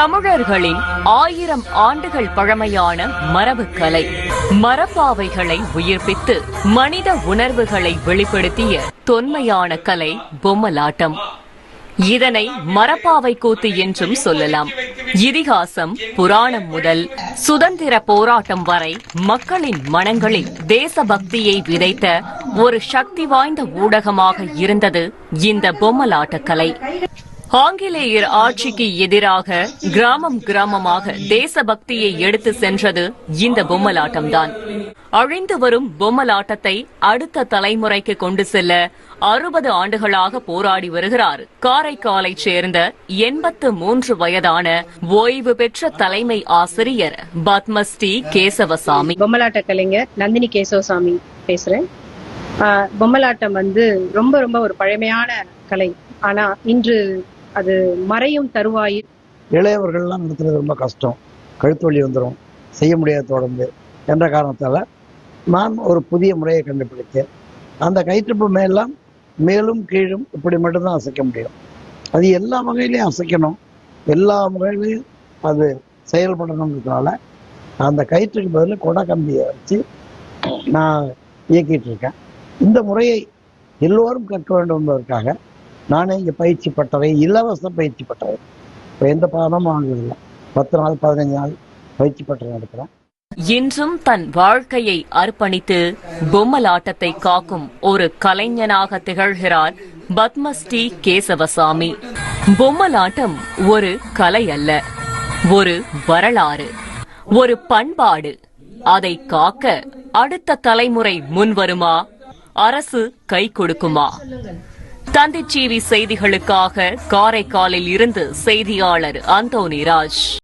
தமிழர்களின் ஆயிரம் ஆண்டுகள் பழமையான மரபுக்கலை மரப்பாவைகளை உயிர்ப்பித்து மனித உணர்வுகளை வெளிப்படுத்திய தொன்மையான கலை பொம்மலாட்டம். இதனை மரப்பாவை கூத்து என்றும் சொல்லலாம். இதிகாசம் புராணம் முதல் சுதந்திர போராட்டம் வரை மக்களின் மனங்களில் தேசபக்தியை விதைத்த ஒரு சக்தி வாய்ந்த ஊடகமாக இருந்தது இந்த பொம்மலாட்டக் கலை. ஆங்கிலேயர் ஆட்சிக்கு எதிராக கிராமம் கிராமமாக தேசபக்தியை எடுத்து சென்றது இந்த பொம்மலாட்டம்தான். அழிந்து வரும் பொம்மலாட்டத்தை அடுத்த தலைமுறைக்கு கொண்டு செல்ல அறுபது ஆண்டுகளாக போராடி வருகிறார். காரைக்காலைச் சேர்ந்த எண்பத்து மூன்று வயதான ஓய்வு பெற்ற தலைமை ஆசிரியர் பத்மஸ்ரீ கேசவசாமி. பொம்மலாட்ட கலைஞர் நந்தினி கேசவசாமி பேசுறேன். ஆஹ் பொம்மலாட்டம் வந்து ரொம்ப ரொம்ப ஒரு பழமையான கலை. ஆனா இன்று அது மறையும் தருவாயில். இளையவர்கள்லாம் நடத்துறது ரொம்ப கஷ்டம். கழுத்து வலி வந்துடும் செய்ய முடியாத தொடர்ந்து. என்ற காரணத்தால் நான் ஒரு புதிய முறையை கண்டுபிடித்தேன். அந்த கயிற்றுப்பு மேலாம் மேலும் கீழும் இப்படி மட்டும்தான் அசைக்க முடியும். அது எல்லா வகையிலையும் அசைக்கணும். எல்லா வகையிலையும் அது செயல்படணுங்கிறதுனால அந்த கயிற்றுக்கு பதில் கொடை கம்பியை வச்சு நான் இயக்கிட்டு இருக்கேன். இந்த முறையை எல்லோரும் கற்க வேண்டும் என்பதற்காக நானே இங்கே பயிற்சி பட்டறை இலவச பயிற்சி பட்டறை இப்போ எந்த பாடமும் வாங்குறதில்ல பத்து நாள் பதினஞ்சு நாள் பயிற்சி பட்டறை நடக்கிறேன் இன்றும் தன் வாழ்க்கையை அர்ப்பணித்து பொம்மலாட்டத்தை காக்கும் ஒரு கலைஞனாக திகழ்கிறார் பத்மஸ்ரீ கேசவசாமி. பொம்மலாட்டம் ஒரு கலை அல்ல ஒரு வரலாறு ஒரு பண்பாடு. அதை காக்க அடுத்த தலைமுறை முன்வருமா? அரசு கை கொடுக்குமா? தந்திச்சீவி செய்திகளுக்காக காரைக்காலில் இருந்து செய்தியாளர் அந்தோனி ராஜ்.